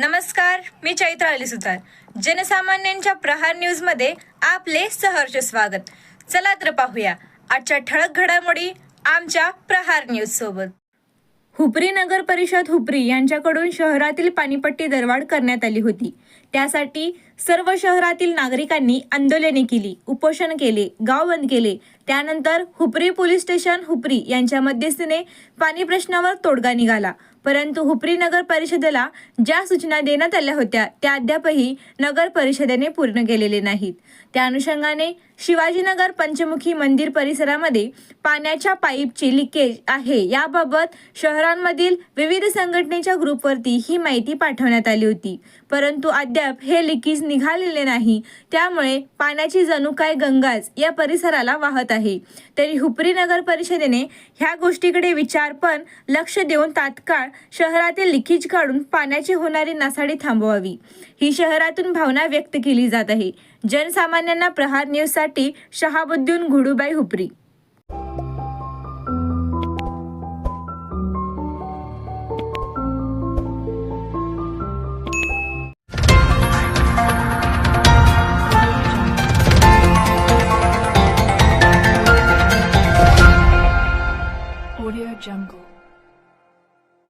नमस्कार मी चैत्राली सुतार. जनसामान्यांच्या प्रहार न्यूजमध्ये आपले सहर्ष स्वागत. चला तर पाहूया आजच्या ठळक घडामोडी आमच्या प्रहार न्यूज सोबत. हुपरी नगर परिषद हुपरी यांच्याकडून शहरातील पाणीपट्टी दरवाढ करण्यात आली होती. त्यासाठी सर्व शहरातील नागरिकांनी आंदोलने केली उपोषण केले गाव बंद केले. त्यानंतर हुपरी पोलीस स्टेशन हुपरी यांच्या मध्यस्थीने पाणी प्रश्नावर तोडगा निघाला. परंतु हुपरी नगर परिषदेला ज्या सूचना देण्यात आल्या होत्या त्या अद्यापही नगर परिषदेने पूर्ण केलेले नाहीत. त्या अनुषंगाने शिवाजीनगर पंचमुखी मंदिर परिसरामध्ये पाण्याच्या पाईपची लिकेज आहे. याबाबत शहरांमधील विविध संघटनेच्या ग्रुपवरती ही माहिती पाठवण्यात आली होती. परंतु अद्याप हे लिकेज निघालेले नाही. त्यामुळे पाण्याची जणू काय गंगाच या परिसराला वाहत आहे. तरी हुपरी नगर परिषदेने ह्या गोष्टीकडे विचार पण लक्ष देऊन तात्काळ शहरातील लिकेज काढून पाण्याची होणारी नासाडी थांबवावी. ही शहरातून भावना व्यक्त केली जात आहे. जनसामान्यांना प्रहार न्यूजसाठी शहाबुद्दीन घुडूबाई हुपरी. Audio Jungle.